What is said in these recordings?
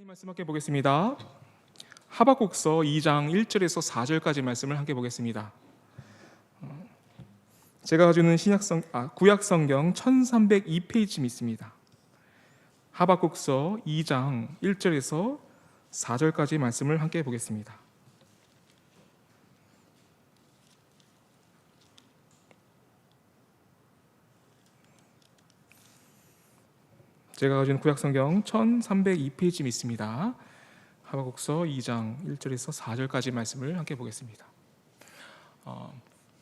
하나님 말씀 함께 보겠습니다. 하박국서 2장 1절에서 4절까지 말씀을 함께 보겠습니다. 어, 제가 가지고 있는 신약성 아, 구약 성경 1302페이지 있습니다. 하박국서 2장 1절에서 4절까지 말씀을 함께 보겠습니다. 제가 가진 구약 성경 1302페이지 있습니다. 하박국서 2장 1절에서 4절까지 말씀을 함께 보겠습니다. 어,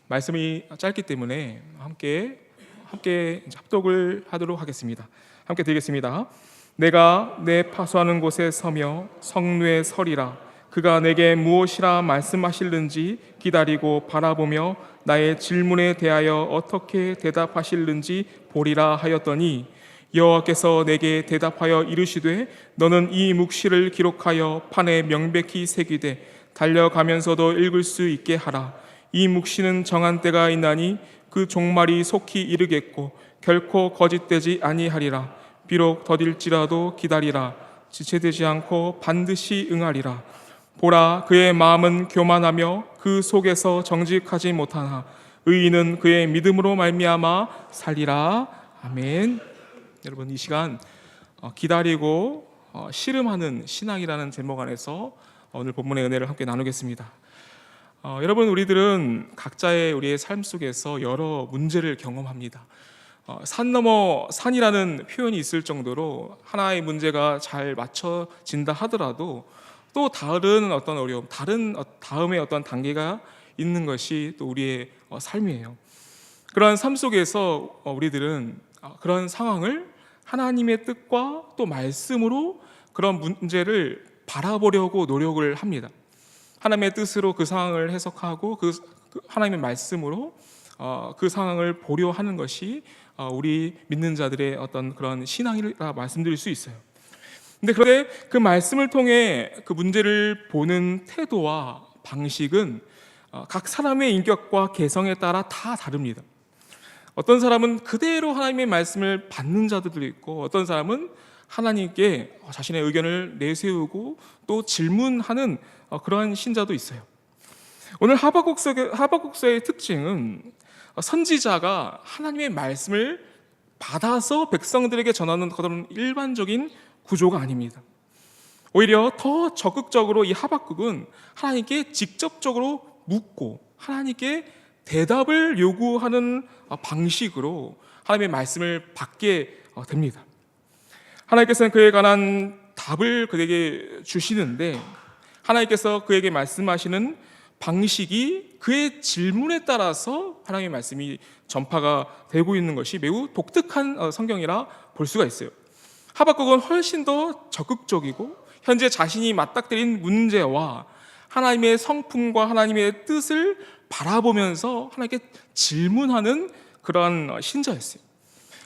말씀이 짧기 때문에 함께 함께 합독을 하도록 하겠습니다. 함께 드리겠습니다. 내가 내 파수하는 곳에 서며 성루에 서리라. 그가 내게 무엇이라 말씀하실는지 기다리고 바라보며 나의 질문에 대하여 어떻게 대답하실는지 보리라 하였더니 여호와께서 내게 대답하여 이르시되 너는 이 묵시를 기록하여 판에 명백히 새기되 달려가면서도 읽을 수 있게 하라. 이 묵시는 정한 때가 있나니 그 종말이 속히 이르겠고 결코 거짓되지 아니하리라. 비록 더딜지라도 기다리라. 지체되지 않고 반드시 응하리라. 보라 그의 마음은 교만하며 그 속에서 정직하지 못하나 의인은 그의 믿음으로 말미암아 살리라. 아멘. 여러분 이 시간 어, 기다리고 어, 씨름하는 신앙이라는 제목 안에서 오늘 본문의 은혜를 함께 나누겠습니다. 어, 여러분 우리들은 각자의 우리의 삶 속에서 여러 문제를 경험합니다. 어, 산 넘어 산이라는 표현이 있을 정도로 하나의 문제가 잘 맞춰진다 하더라도 또 다른 어떤 어려움, 다른 어, 다음의 어떤 단계가 있는 것이 또 우리의 어, 삶이에요. 그러한 삶 속에서 어, 우리들은 어, 그런 상황을 하나님의 뜻과 또 말씀으로 그런 문제를 바라보려고 노력을 합니다. 하나님의 뜻으로 그 상황을 해석하고 그, 그 하나님의 말씀으로 어, 그 상황을 보려 하는 것이 어, 우리 믿는 자들의 어떤 그런 신앙이라 말씀드릴 수 있어요. 근데 그런데 그 말씀을 통해 그 문제를 보는 태도와 방식은 어, 각 사람의 인격과 개성에 따라 다 다릅니다. 어떤 사람은 그대로 하나님의 말씀을 받는 자들도 있고 어떤 사람은 하나님께 자신의 의견을 내세우고 또 질문하는 어, 그러한 신자도 있어요. 오늘 하박국서의, 하박국서의 특징은 선지자가 하나님의 말씀을 받아서 백성들에게 전하는 그런 일반적인 구조가 아닙니다. 오히려 더 적극적으로 이 하박국은 하나님께 직접적으로 묻고 하나님께 대답을 요구하는 방식으로 하나님의 말씀을 받게 됩니다. 하나님께서는 그에 관한 답을 그에게 주시는데 하나님께서 그에게 말씀하시는 방식이 그의 질문에 따라서 하나님의 말씀이 전파가 되고 있는 것이 매우 독특한 성경이라 볼 수가 있어요. 하박국은 훨씬 더 적극적이고 현재 자신이 맞닥뜨린 문제와 하나님의 성품과 하나님의 뜻을 바라보면서 하나님께 질문하는 그러한 신자였어요.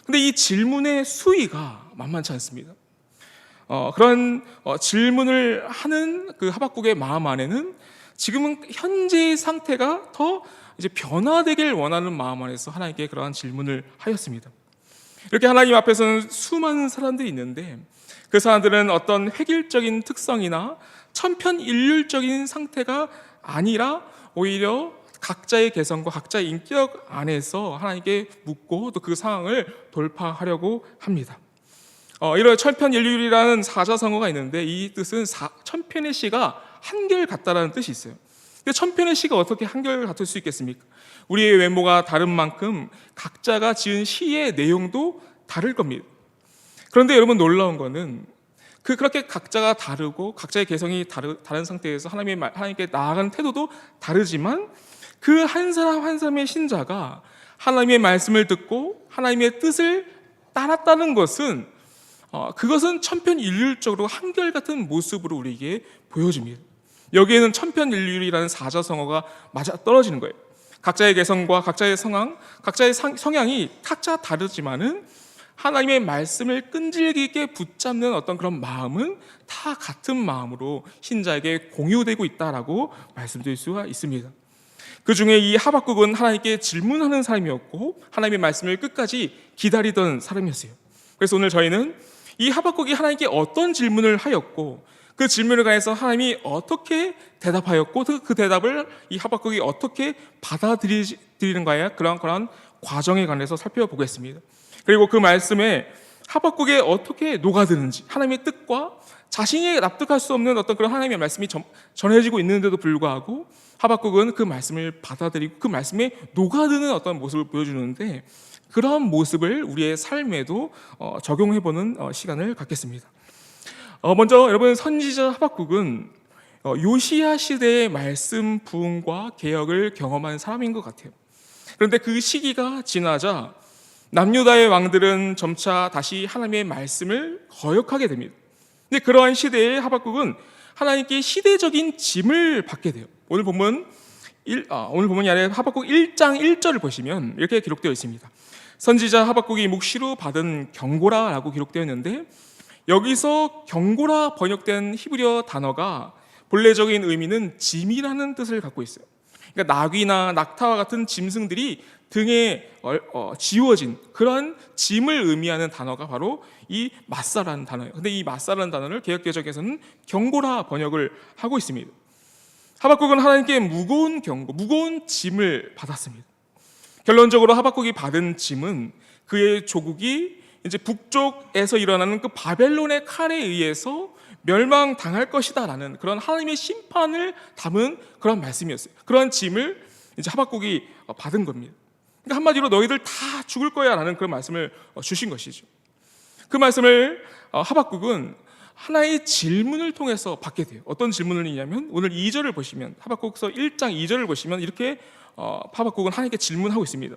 근데 이 질문의 수위가 만만치 않습니다. 어, 그런 어, 질문을 하는 그 하박국의 마음 안에는 지금은 현재의 상태가 더 이제 변화되길 원하는 마음 안에서 하나님께 그러한 질문을 하였습니다. 이렇게 하나님 앞에서는 수많은 사람들이 있는데 그 사람들은 어떤 획일적인 특성이나 천편일률적인 상태가 아니라 오히려 각자의 개성과 각자의 인격 안에서 하나님께 묻고 또 그 상황을 돌파하려고 합니다. 어, 이런 천편일률이라는 사자성어가 있는데 이 뜻은 사, 천편의 시가 한결 같다라는 뜻이 있어요. 근데 천편의 시가 어떻게 한결 같을 수 있겠습니까? 우리의 외모가 다른 만큼 각자가 지은 시의 내용도 다를 겁니다. 그런데 여러분 놀라운 거는 그 그렇게 각자가 다르고 각자의 개성이 다르, 다른 상태에서 하나님의 하나님께 나아가는 태도도 다르지만 그 한 사람 한 사람의 신자가 하나님의 말씀을 듣고 하나님의 뜻을 따랐다는 것은 어, 그것은 천편일률적으로 한결같은 모습으로 우리에게 보여집니다. 여기에는 천편일률이라는 사자성어가 맞아 떨어지는 거예요. 각자의 개성과 각자의 성향, 각자의 성향이 각자 다르지만은 하나님의 말씀을 끈질기 있게 붙잡는 어떤 그런 마음은 다 같은 마음으로 신자에게 공유되고 있다라고 말씀드릴 수가 있습니다. 그 중에 이 하박국은 하나님께 질문하는 사람이었고 하나님의 말씀을 끝까지 기다리던 사람이었어요. 그래서 오늘 저희는 이 하박국이 하나님께 어떤 질문을 하였고 그 질문을 가해서 하나님이 어떻게 대답하였고 그- 그 대답을 이 하박국이 어떻게 받아들이는가에 그런 그런 과정에 관해서 살펴보겠습니다. 그리고 그 말씀에 하박국에 어떻게 녹아드는지 하나님의 뜻과 자신이 납득할 수 없는 어떤 그런 하나님의 말씀이 전, 전해지고 있는데도 불구하고 하박국은 그 말씀을 받아들이고 그 말씀에 녹아드는 어떤 모습을 보여주는데 그런 모습을 우리의 삶에도 어, 적용해보는 어, 시간을 갖겠습니다. 어, 먼저 여러분 선지자 하박국은 어, 요시야 시대의 말씀 부흥과 개혁을 경험한 사람인 것 같아요. 그런데 그 시기가 지나자 남유다의 왕들은 점차 다시 하나님의 말씀을 거역하게 됩니다. 근데 그러한 시대에 하박국은 하나님께 시대적인 짐을 받게 돼요. 오늘 보면 일- 아, 오늘 본문이 아니라 하박국 1장 1절을 보시면 이렇게 기록되어 있습니다. 선지자 하박국이 묵시로 받은 경고라라고 기록되어 있는데 여기서 경고라 번역된 히브리어 단어가 본래적인 의미는 짐이라는 뜻을 갖고 있어요. 그러니까 낙이나 낙타와 같은 짐승들이 등에 어, 어, 지워진 그런 짐을 의미하는 단어가 바로 이 마사라는 단어예요. 근데 이 마사라는 단어를 개혁개정에서는 경고라 번역을 하고 있습니다. 하박국은 하나님께 무거운 경고, 무거운 짐을 받았습니다. 결론적으로 하박국이 받은 짐은 그의 조국이 이제 북쪽에서 일어나는 그 바벨론의 칼에 의해서 멸망당할 것이다라는 그런 하나님의 심판을 담은 그런 말씀이었어요. 그런 짐을 이제 하박국이 받은 겁니다. 그러니까 한마디로 너희들 다 죽을 거야라는 그런 말씀을 주신 것이죠. 그 말씀을 어, 하박국은 하나의 질문을 통해서 받게 돼요. 어떤 질문을 이냐면 오늘 2절을 보시면 하박국서 1장 2절을 보시면 이렇게 어, 하박국은 하나님께 질문하고 있습니다.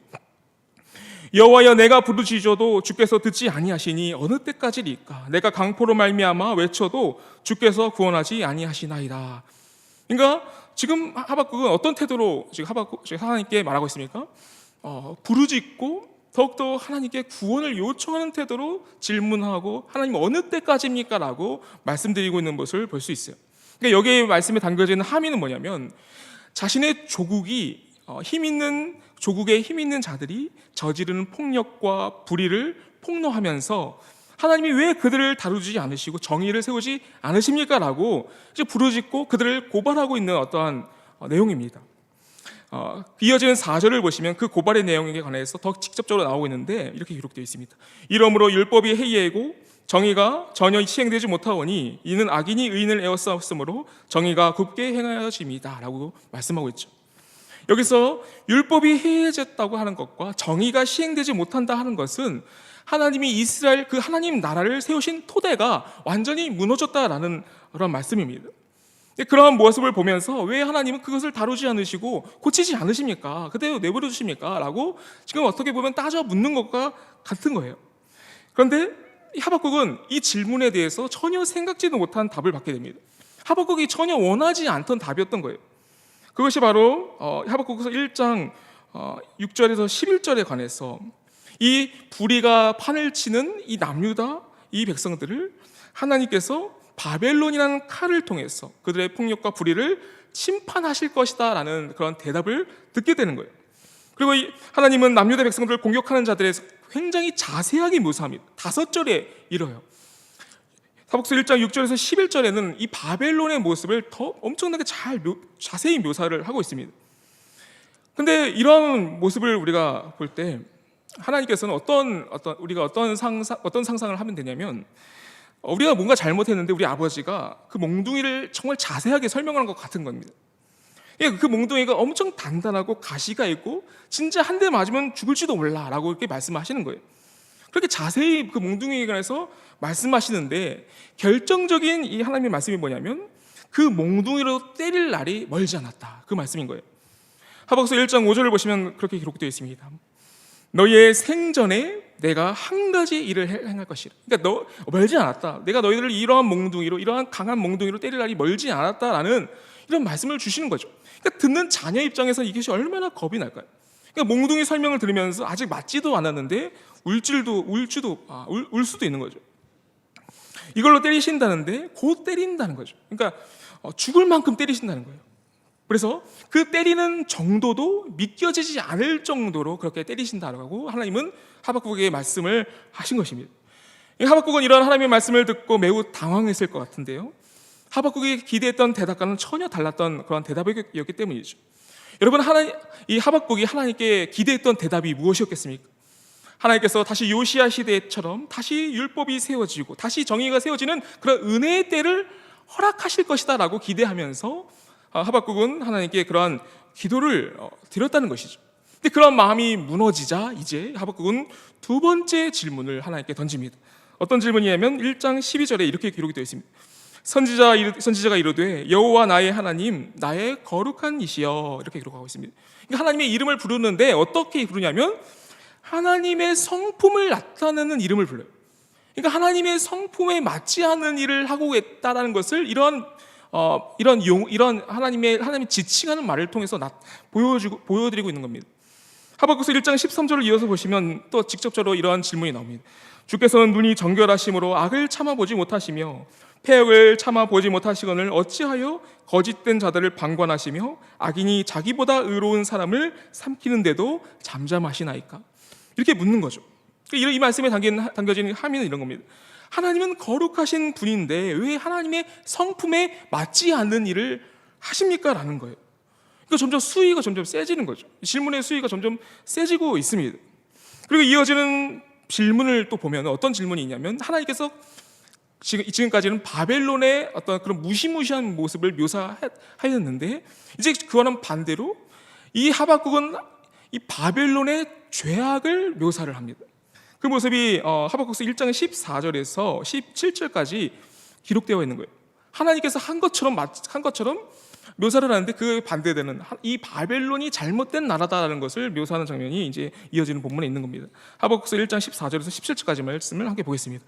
여호와여 내가 부르짖어도 주께서 듣지 아니하시니 어느 때까지리까 내가 강포로 말미암아 외쳐도 주께서 구원하지 아니하시나이다. 그러니까 지금 하박국은 어떤 태도로 지금 하박국 지금 하나님께 말하고 있습니까? 어, 부르짖고 더욱더 하나님께 구원을 요청하는 태도로 질문하고 하나님 어느 때까지입니까라고 말씀드리고 있는 것을 볼 수 있어요. 그러니까 여기에 말씀에 담겨져 있는 함의는 뭐냐면 자신의 조국이 어, 힘 있는 조국의 힘 있는 자들이 저지르는 폭력과 불의를 폭로하면서 하나님이 왜 그들을 다루지 않으시고 정의를 세우지 않으십니까라고 이제 부르짖고 그들을 고발하고 있는 어떠한 어, 내용입니다. 어, 이어지는 4절을 보시면 그 고발의 내용에 관해서 더 직접적으로 나오고 있는데 이렇게 기록되어 있습니다. 이러므로 율법이 해이하고 정의가 전혀 시행되지 못하오니 이는 악인이 의인을 에워싸었으므로 정의가 굽게 행하여집니다라고 말씀하고 있죠. 여기서 율법이 해이해졌다고 하는 것과 정의가 시행되지 못한다 하는 것은 하나님이 이스라엘 그 하나님 나라를 세우신 토대가 완전히 무너졌다라는 그런 말씀입니다. 그러한 모습을 보면서 왜 하나님은 그것을 다루지 않으시고 고치지 않으십니까? 그대로 내버려 두십니까? 라고 지금 어떻게 보면 따져 묻는 것과 같은 거예요. 그런데 이 하박국은 이 질문에 대해서 전혀 생각지도 못한 답을 받게 됩니다. 하박국이 전혀 원하지 않던 답이었던 거예요. 그것이 바로 어, 하박국서 1장 어, 6절에서 11절에 관해서 이 불의가 판을 치는 이 남유다 이 백성들을 하나님께서 바벨론이라는 칼을 통해서 그들의 폭력과 불의를 심판하실 것이다라는 그런 대답을 듣게 되는 거예요. 그리고 이 하나님은 남유다 백성들을 공격하는 자들에 굉장히 자세하게 묘사합니다. 다섯 절에 이뤄요. 사복서 1장 6절에서 11절에는 이 바벨론의 모습을 더 엄청나게 잘 묘, 자세히 묘사를 하고 있습니다. 근데 이런 모습을 우리가 볼 때 하나님께서는 어떤 어떤 우리가 어떤 상상 어떤 상상을 하면 되냐면 우리가 뭔가 잘못했는데 우리 아버지가 그 몽둥이를 정말 자세하게 설명하는 것 같은 겁니다. 예, 그 몽둥이가 엄청 단단하고 가시가 있고 진짜 한 대 맞으면 죽을지도 몰라라고 이렇게 말씀하시는 거예요. 그렇게 자세히 그 몽둥이에 관해서 말씀하시는데 결정적인 이 하나님의 말씀이 뭐냐면 그 몽둥이로 때릴 날이 멀지 않았다. 그 말씀인 거예요. 하박서 1장 5절을 보시면 그렇게 기록되어 있습니다. 너희의 생전에 내가 한 가지 일을 해- 행할 것이라. 그러니까 너 멀지 않았다. 내가 너희들을 이러한 몽둥이로 이러한 강한 몽둥이로 때릴 날이 멀지 않았다라는 이런 말씀을 주시는 거죠. 그러니까 듣는 자녀 입장에서 이것이 얼마나 겁이 날까요? 그러니까 몽둥이 설명을 들으면서 아직 맞지도 않았는데 울줄도 울지도 아, 울, 울 수도 있는 거죠. 이걸로 때리신다는데 곧 때린다는 거죠. 그러니까 어, 죽을 만큼 때리신다는 거예요. 그래서 그 때리는 정도도 믿겨지지 않을 정도로 그렇게 때리신다라고 하나님은 하박국에게 말씀을 하신 것입니다. 이 하박국은 이런 하나님의 말씀을 듣고 매우 당황했을 것 같은데요. 하박국이 기대했던 대답과는 전혀 달랐던 그런 대답이었기 때문이죠. 여러분 하나 이 하박국이 하나님께 기대했던 대답이 무엇이었겠습니까? 하나님께서 다시 요시아 시대처럼 다시 율법이 세워지고 다시 정의가 세워지는 그런 은혜의 때를 허락하실 것이다라고 기대하면서 아, 하박국은 하나님께 그러한 기도를 어, 드렸다는 것이죠. 근데 그런 마음이 무너지자 이제 하박국은 두 번째 질문을 하나님께 던집니다. 어떤 질문이냐면 1장 12절에 이렇게 기록이 되어 있습니다. 선지자 선지자가 이르되 여호와 나의 하나님 나의 거룩한 이시여 이렇게 기록하고 있습니다. 그러니까 하나님의 이름을 부르는데 어떻게 부르냐면 하나님의 성품을 나타내는 이름을 불러요. 그러니까 하나님의 성품에 맞지 않는 일을 하고 있다라는 것을 이런 어, 이런 용 이런 하나님의 하나님이 지칭하는 말을 통해서 나, 보여주고 보여드리고 있는 겁니다. 하박국서 1장 13절을 이어서 보시면 또 직접적으로 이러한 질문이 나옵니다. 주께서는 눈이 정결하심으로 악을 참아보지 못하시며 폐역을 참아 보지 못하시거늘 어찌하여 거짓된 자들을 방관하시며 악인이 자기보다 의로운 사람을 삼키는데도 잠잠하시나이까? 이렇게 묻는 거죠. 그러니까 이 말씀에 담긴, 담겨진 함의는 이런 겁니다. 하나님은 거룩하신 분인데 왜 하나님의 성품에 맞지 않는 일을 하십니까? 라는 거예요. 그러니까 점점 수위가 점점 세지는 거죠. 질문의 수위가 점점 세지고 있습니다. 그리고 이어지는 질문을 또 보면 어떤 질문이 있냐면 하나님께서 지금 지금까지는 바벨론의 어떤 그런 무시무시한 모습을 묘사하였는데 이제 그와는 반대로 이 하박국은 이 바벨론의 죄악을 묘사를 합니다. 그 모습이 어, 하박국서 1장 14절에서 17절까지 기록되어 있는 거예요. 하나님께서 한 것처럼 맞- 한 것처럼 묘사를 하는데 그 반대되는 하- 이 바벨론이 잘못된 나라다라는 것을 묘사하는 장면이 이제 이어지는 본문에 있는 겁니다. 하박국서 1장 14절에서 17절까지 말씀을 함께 보겠습니다.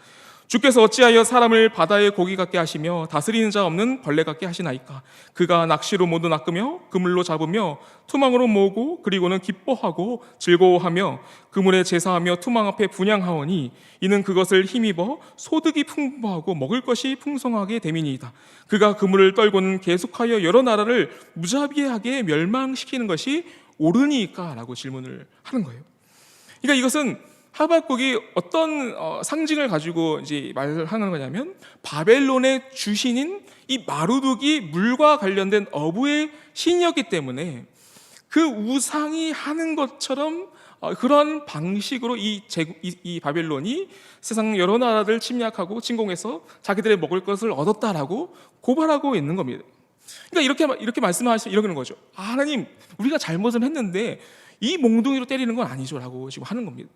주께서 어찌하여 사람을 바다의 고기 같게 하시며 다스리는 자 없는 벌레 같게 하시나이까 그가 낚시로 모두 낚으며 그물로 잡으며 투망으로 모으고 그리고는 기뻐하고 즐거워하며 그물에 제사하며 투망 앞에 분양하오니 이는 그것을 힘입어 소득이 풍부하고 먹을 것이 풍성하게 됨이니이다 그가 그물을 떨고는 계속하여 여러 나라를 무자비하게 멸망시키는 것이 옳으니까라고 질문을 하는 거예요. 그러니까 이것은 하박국이 어떤 어, 상징을 가지고 이제 말을 하는 거냐면 바벨론의 주신인 이 마루둑이 물과 관련된 어부의 신이었기 때문에 그 우상이 하는 것처럼 어, 그런 방식으로 이, 제국, 이, 이 바벨론이 세상 여러 나라를 침략하고 침공해서 자기들의 먹을 것을 얻었다라고 고발하고 있는 겁니다. 그러니까 이렇게 이렇게 말씀하시 이러는 거죠. 아, 하나님, 우리가 잘못을 했는데 이 몽둥이로 때리는 건 아니죠라고 지금 하는 겁니다.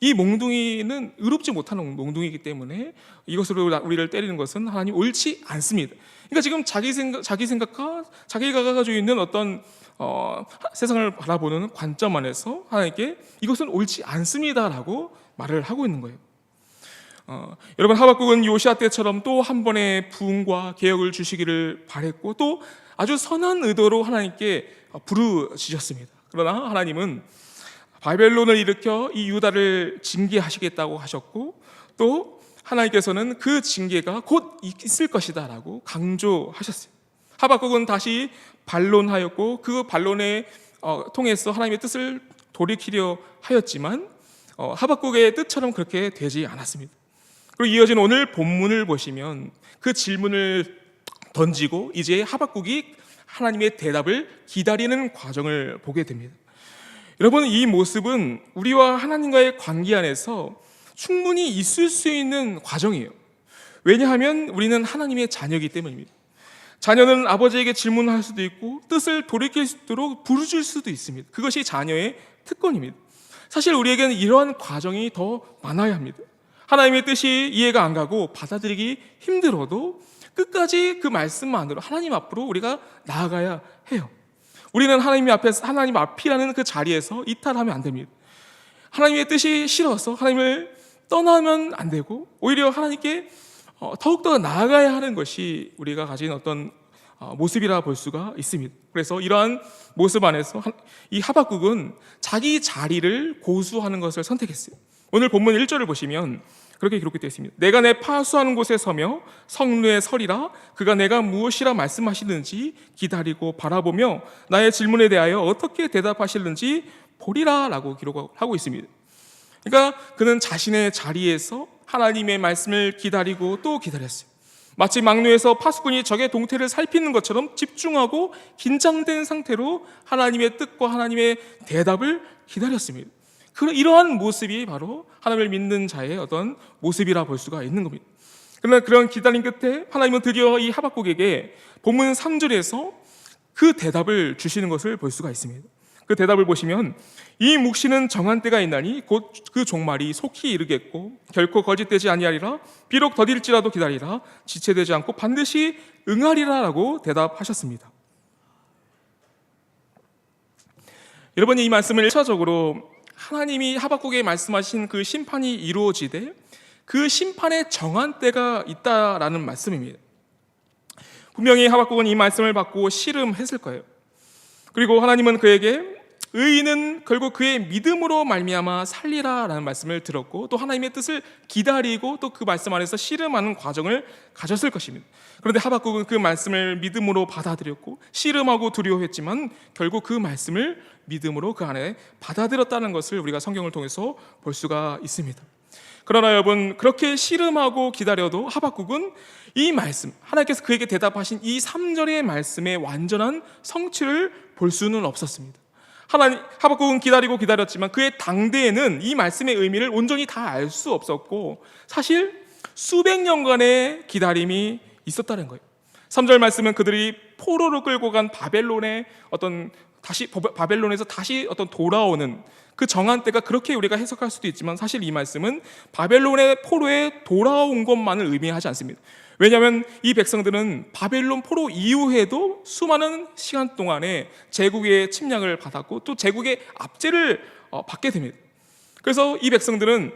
이 몽둥이는 의롭지 못한 몽둥이기 때문에 이것으로 우리를 때리는 것은 하나님 옳지 않습니다. 그러니까 지금 자기 생각, 자기 생각과 자기가 가지고 있는 어떤 어, 세상을 바라보는 관점 안에서 하나님께 이것은 옳지 않습니다라고 말을 하고 있는 거예요. 어, 여러분 하박국은 요시아 때처럼 또 한 번의 부흥과 개혁을 주시기를 바랬고 또 아주 선한 의도로 하나님께 부르짖었습니다. 그러나 하나님은 바벨론을 일으켜 이 유다를 징계하시겠다고 하셨고 또 하나님께서는 그 징계가 곧 있을 것이다라고 강조하셨어요. 하박국은 다시 반론하였고 그 반론에 어, 통해서 하나님의 뜻을 돌이키려 하였지만 어, 하박국의 뜻처럼 그렇게 되지 않았습니다. 그리고 이어진 오늘 본문을 보시면 그 질문을 던지고 이제 하박국이 하나님의 대답을 기다리는 과정을 보게 됩니다. 여러분 이 모습은 우리와 하나님과의 관계 안에서 충분히 있을 수 있는 과정이에요. 왜냐하면 우리는 하나님의 자녀이기 때문입니다. 자녀는 아버지에게 질문할 수도 있고 뜻을 돌이킬 수 있도록 부르줄 수도 있습니다. 그것이 자녀의 특권입니다. 사실 우리에게는 이러한 과정이 더 많아야 합니다. 하나님의 뜻이 이해가 안 가고 받아들이기 힘들어도 끝까지 그 말씀만으로 하나님 앞으로 우리가 나아가야 해요. 우리는 하나님 앞에서 하나님 앞이라는 그 자리에서 이탈하면 안 됩니다. 하나님의 뜻이 싫어서 하나님을 떠나면 안 되고 오히려 하나님께 어, 더욱더 나아가야 하는 것이 우리가 가진 어떤 어, 모습이라 볼 수가 있습니다. 그래서 이러한 모습 안에서 한- 이 하박국은 자기 자리를 고수하는 것을 선택했어요. 오늘 본문 1절을 보시면 그렇게 기록되어 있습니다. 내가 내 파수하는 곳에 서며 성루에 서리라 그가 내가 무엇이라 말씀하시는지 기다리고 바라보며 나의 질문에 대하여 어떻게 대답하실는지 보리라라고 기록하고 있습니다. 그러니까 그는 자신의 자리에서 하나님의 말씀을 기다리고 또 기다렸어요. 마치 막루에서 파수꾼이 적의 동태를 살피는 것처럼 집중하고 긴장된 상태로 하나님의 뜻과 하나님의 대답을 기다렸습니다. 그 이러한 모습이 바로 하나님을 믿는 자의 어떤 모습이라 볼 수가 있는 겁니다. 그러나 그런 기다림 끝에 하나님은 드디어 이 하박국에게 본문 3절에서 그 대답을 주시는 것을 볼 수가 있습니다. 그 대답을 보시면 이 묵시는 정한 때가 있나니 곧 그 종말이 속히 이르겠고 결코 거짓되지 아니하리라 비록 더딜지라도 기다리라 지체되지 않고 반드시 응하리라라고 대답하셨습니다. 여러분 이 말씀을 1차적으로 하나님이 하박국에 말씀하신 그 심판이 이루어지되 그 심판의 정한 때가 있다라는 말씀입니다. 분명히 하박국은 이 말씀을 받고 씨름했을 거예요. 그리고 하나님은 그에게 의인은 결국 그의 믿음으로 말미암아 살리라라는 말씀을 들었고 또 하나님의 뜻을 기다리고 또 그 말씀 안에서 씨름하는 과정을 가졌을 것입니다. 그런데 하박국은 그 말씀을 믿음으로 받아들였고 씨름하고 두려워했지만 결국 그 말씀을 믿음으로 그 안에 받아들였다는 것을 우리가 성경을 통해서 볼 수가 있습니다. 그러나 여러분 그렇게 씨름하고 기다려도 하박국은 이 말씀 하나님께서 그에게 대답하신 이 3절의 말씀의 완전한 성취를 볼 수는 없었습니다. 하나님 하박국은 기다리고 기다렸지만 그의 당대에는 이 말씀의 의미를 온전히 다 알 수 없었고 사실 수백 년간의 기다림이 있었다는 거예요. 3절 말씀은 그들이 포로로 끌고 간 바벨론의 어떤 다시 바벨론에서 다시 어떤 돌아오는 그 정한 때가 그렇게 우리가 해석할 수도 있지만 사실 이 말씀은 바벨론의 포로에 돌아온 것만을 의미하지 않습니다. 왜냐하면 이 백성들은 바벨론 포로 이후에도 수많은 시간 동안에 제국의 침략을 받았고 또 제국의 압제를 어, 받게 됩니다. 그래서 이 백성들은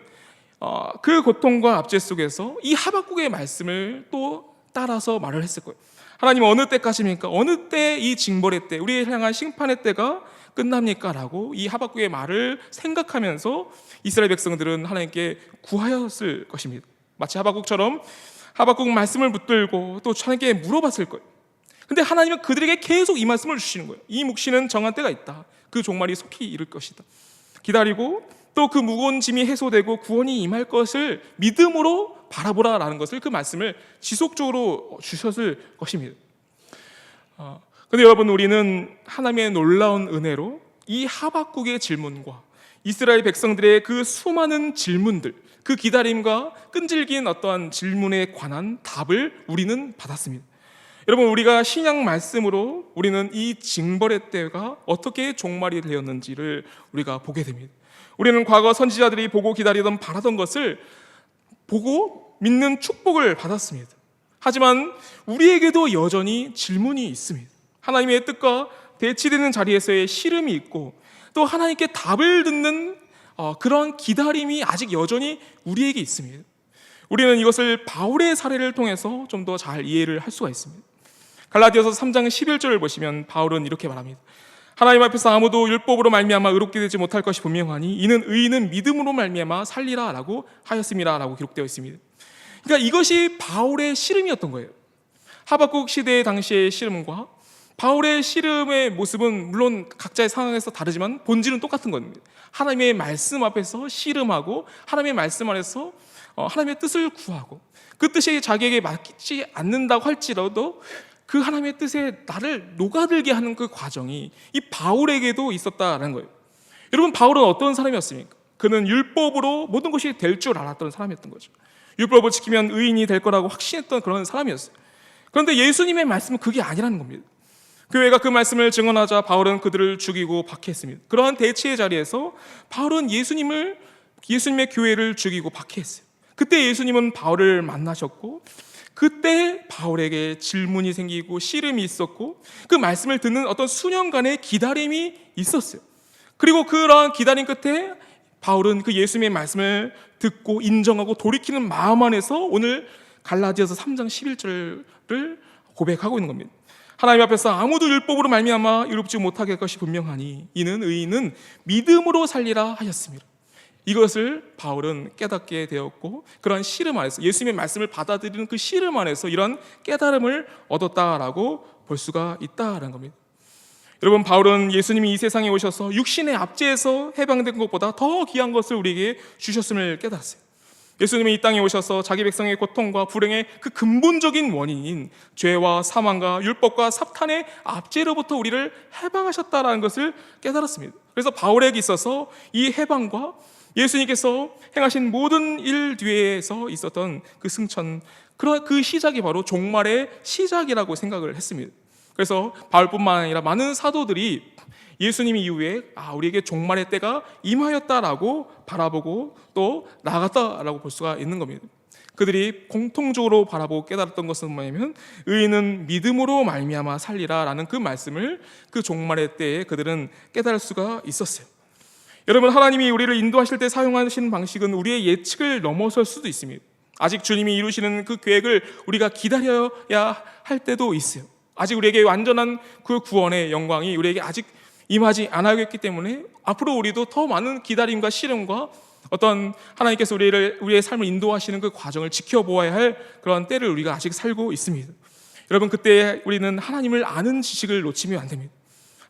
어, 그 고통과 압제 속에서 이 하박국의 말씀을 또 따라서 말을 했을 거예요. 하나님 어느 때까지입니까? 어느 때 이 징벌의 때, 우리를 향한 심판의 때가 끝납니까? 라고 이 하박국의 말을 생각하면서 이스라엘 백성들은 하나님께 구하였을 것입니다. 마치 하박국처럼 하박국 말씀을 붙들고 또 하나님께 물어봤을 거예요. 근데 하나님은 그들에게 계속 이 말씀을 주시는 거예요. 이 묵시는 정한 때가 있다. 그 종말이 속히 이를 것이다. 기다리고 또 그 무거운 짐이 해소되고 구원이 임할 것을 믿음으로 바라보라라는 것을 그 말씀을 지속적으로 주셨을 것입니다. 어, 근데 여러분 우리는 하나님의 놀라운 은혜로 이 하박국의 질문과 이스라엘 백성들의 그 수많은 질문들, 그 기다림과 끈질긴 어떠한 질문에 관한 답을 우리는 받았습니다. 여러분 우리가 신약 말씀으로 우리는 이 징벌의 때가 어떻게 종말이 되었는지를 우리가 보게 됩니다. 우리는 과거 선지자들이 보고 기다리던 바라던 것을 보고 믿는 축복을 받았습니다. 하지만 우리에게도 여전히 질문이 있습니다. 하나님의 뜻과 대치되는 자리에서의 시름이 있고 또 하나님께 답을 듣는 어, 그런 기다림이 아직 여전히 우리에게 있습니다. 우리는 이것을 바울의 사례를 통해서 좀 더 잘 이해를 할 수가 있습니다. 갈라디아서 3장 11절을 보시면 바울은 이렇게 말합니다. 하나님 앞에서 아무도 율법으로 말미암아 의롭게 되지 못할 것이 분명하니 이는 의인은 믿음으로 말미암아 살리라라고 하였습니다라고 기록되어 있습니다. 그러니까 이것이 바울의 씨름이었던 거예요. 하박국 시대의 당시의 씨름과 바울의 씨름의 모습은 물론 각자의 상황에서 다르지만 본질은 똑같은 겁니다. 하나님의 말씀 앞에서 씨름하고 하나님의 말씀 안에서 어, 하나님의 뜻을 구하고 그 뜻이 자기에게 맞지 않는다고 할지라도 그 하나님의 뜻에 나를 녹아들게 하는 그 과정이 이 바울에게도 있었다는 거예요. 여러분 바울은 어떤 사람이었습니까? 그는 율법으로 모든 것이 될 줄 알았던 사람이었던 거죠. 율법을 지키면 의인이 될 거라고 확신했던 그런 사람이었어요. 그런데 예수님의 말씀은 그게 아니라는 겁니다. 교회가 그 말씀을 증언하자 바울은 그들을 죽이고 박해했습니다. 그러한 대치의 자리에서 바울은 예수님을 예수님의 교회를 죽이고 박해했어요. 그때 예수님은 바울을 만나셨고 그때 바울에게 질문이 생기고 씨름이 있었고 그 말씀을 듣는 어떤 수년간의 기다림이 있었어요. 그리고 그러한 기다림 끝에 바울은 그 예수님의 말씀을 듣고 인정하고 돌이키는 마음 안에서 오늘 갈라디아서 3장 11절을 고백하고 있는 겁니다. 하나님 앞에서 아무도 율법으로 말미암아 이롭지 못하게 할 것이 분명하니 이는 의인은 믿음으로 살리라 하셨습니다. 이것을 바울은 깨닫게 되었고 그러한 씨름 안에서 예수님의 말씀을 받아들이는 그 씨름 안에서 이런 깨달음을 얻었다라고 볼 수가 있다라는 겁니다. 여러분 바울은 예수님이 이 세상에 오셔서 육신의 압제에서 해방된 것보다 더 귀한 것을 우리에게 주셨음을 깨달았어요. 예수님이 이 땅에 오셔서 자기 백성의 고통과 불행의 그 근본적인 원인인 죄와 사망과 율법과 사탄의 압제로부터 우리를 해방하셨다라는 것을 깨달았습니다. 그래서 바울에게 있어서 이 해방과 예수님께서 행하신 모든 일 뒤에서 있었던 그 승천, 그 시작이 바로 종말의 시작이라고 생각을 했습니다. 그래서 바울뿐만 아니라 많은 사도들이 예수님 이후에 아 우리에게 종말의 때가 임하였다라고 바라보고 또 나갔다라고 볼 수가 있는 겁니다. 그들이 공통적으로 바라보고 깨달았던 것은 뭐냐면 의인은 믿음으로 말미암아 살리라라는 그 말씀을 그 종말의 때에 그들은 깨달을 수가 있었어요. 여러분 하나님이 우리를 인도하실 때 사용하시는 방식은 우리의 예측을 넘어설 수도 있습니다. 아직 주님이 이루시는 그 계획을 우리가 기다려야 할 때도 있어요. 아직 우리에게 완전한 그 구원의 영광이 우리에게 아직 임하지 않았기 때문에 앞으로 우리도 더 많은 기다림과 시름과 어떤 하나님께서 우리를 우리의 삶을 인도하시는 그 과정을 지켜보아야 할 그런 때를 우리가 아직 살고 있습니다. 여러분 그때 우리는 하나님을 아는 지식을 놓치면 안 됩니다.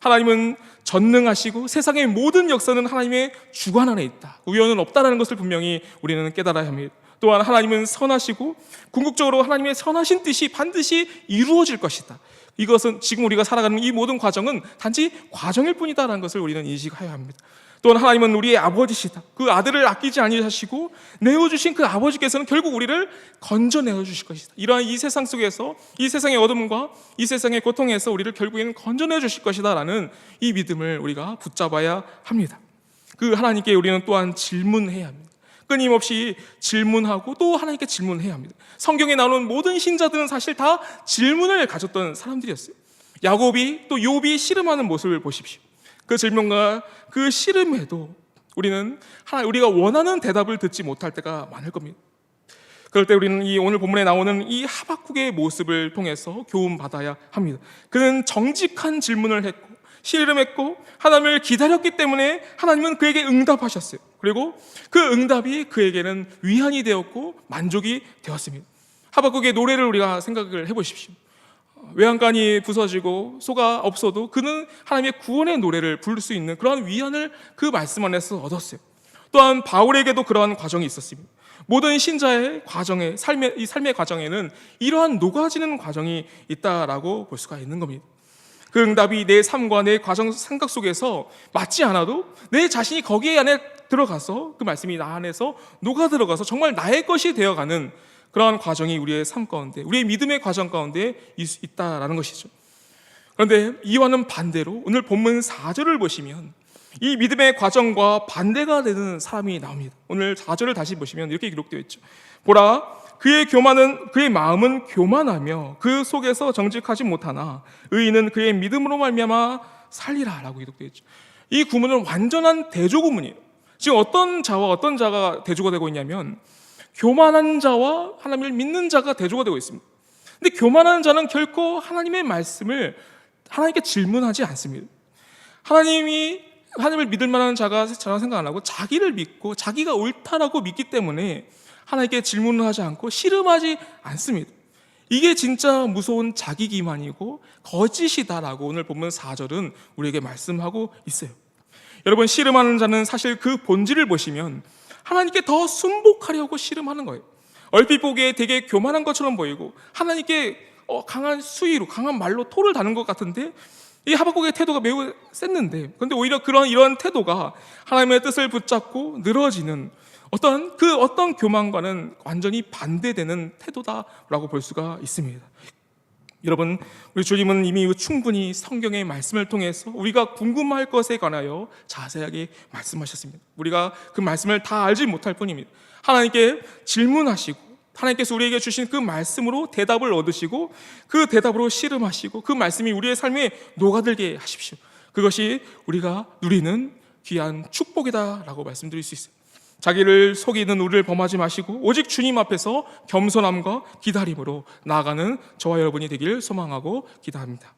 하나님은 전능하시고 세상의 모든 역사는 하나님의 주관 안에 있다. 우연은 없다라는 것을 분명히 우리는 깨달아야 합니다. 또한 하나님은 선하시고 궁극적으로 하나님의 선하신 뜻이 반드시 이루어질 것이다. 이것은 지금 우리가 살아가는 이 모든 과정은 단지 과정일 뿐이다라는 것을 우리는 인식하여야 합니다. 또한 하나님은 우리의 아버지시다. 그 아들을 아끼지 아니하시고 내어주신 그 아버지께서는 결국 우리를 건져내어 주실 것이다. 이러한 이 세상 속에서 이 세상의 어둠과 이 세상의 고통에서 우리를 결국에는 건져내 주실 것이다라는 이 믿음을 우리가 붙잡아야 합니다. 그 하나님께 우리는 또한 질문해야 합니다. 끊임없이 질문하고 또 하나님께 질문해야 합니다. 성경에 나오는 모든 신자들은 사실 다 질문을 가졌던 사람들이었어요. 야곱이 또 욥이 씨름하는 모습을 보십시오. 그 질문과 그 씨름에도 우리는 하나 우리가 원하는 대답을 듣지 못할 때가 많을 겁니다. 그럴 때 우리는 이 오늘 본문에 나오는 이 하박국의 모습을 통해서 교훈 받아야 합니다. 그는 정직한 질문을 했고 씨름했고 하나님을 기다렸기 때문에 하나님은 그에게 응답하셨어요. 그리고 그 응답이 그에게는 위안이 되었고 만족이 되었습니다. 하박국의 노래를 우리가 생각을 해보십시오. 외양간이 부서지고 소가 없어도 그는 하나님의 구원의 노래를 부를 수 있는 그러한 위안을 그 말씀 안에서 얻었어요. 또한 바울에게도 그러한 과정이 있었습니다. 모든 신자의 과정에 삶의 이 삶의 과정에는 이러한 녹아지는 과정이 있다라고 볼 수가 있는 겁니다. 그 응답이 내 삶과 내 과정 생각 속에서 맞지 않아도 내 자신이 거기에 안에 들어가서 그 말씀이 나 안에서 녹아 들어가서 정말 나의 것이 되어가는 그러한 과정이 우리의 삶 가운데, 우리의 믿음의 과정 가운데 있다라는 것이죠. 그런데 이와는 반대로 오늘 본문 4절을 보시면 이 믿음의 과정과 반대가 되는 사람이 나옵니다. 오늘 4절을 다시 보시면 이렇게 기록되어 있죠. 보라, 그의 교만은 그의 마음은 교만하며 그 속에서 정직하지 못하나 의인은 그의 믿음으로 말미암아 살리라라고 기록되어 있죠. 이 구문은 완전한 대조 구문이에요. 지금 어떤 자와 어떤 자가 대조가 되고 있냐면 교만한 자와 하나님을 믿는 자가 대조가 되고 있습니다. 근데 교만한 자는 결코 하나님의 말씀을 하나님께 질문하지 않습니다. 하나님이 하나님을 믿을 만한 자가 저랑 생각 안 하고 자기를 믿고 자기가 옳다라고 믿기 때문에 하나님께 질문을 하지 않고 씨름하지 않습니다. 이게 진짜 무서운 자기 기만이고 거짓이다라고 오늘 보면 4절은 우리에게 말씀하고 있어요. 여러분 씨름하는 자는 사실 그 본질을 보시면 하나님께 더 순복하려고 씨름하는 거예요. 얼핏 보기에 되게 교만한 것처럼 보이고 하나님께 어, 강한 수위로 강한 말로 토를 다는 것 같은데 이 하박국의 태도가 매우 셌는데 그런데 오히려 그런 이런 태도가 하나님의 뜻을 붙잡고 늘어지는 어떤 그 어떤 교만과는 완전히 반대되는 태도다라고 볼 수가 있습니다. 여러분, 우리 주님은 이미 충분히 성경의 말씀을 통해서 우리가 궁금할 것에 관하여 자세하게 말씀하셨습니다. 우리가 그 말씀을 다 알지 못할 뿐입니다. 하나님께 질문하시고 하나님께서 우리에게 주신 그 말씀으로 대답을 얻으시고 그 대답으로 씨름하시고 그 말씀이 우리의 삶에 녹아들게 하십시오. 그것이 우리가 누리는 귀한 축복이다라고 말씀드릴 수 있어요. 자기를 속이는 우리를 범하지 마시고 오직 주님 앞에서 겸손함과 기다림으로 나아가는 저와 여러분이 되기를 소망하고 기도합니다.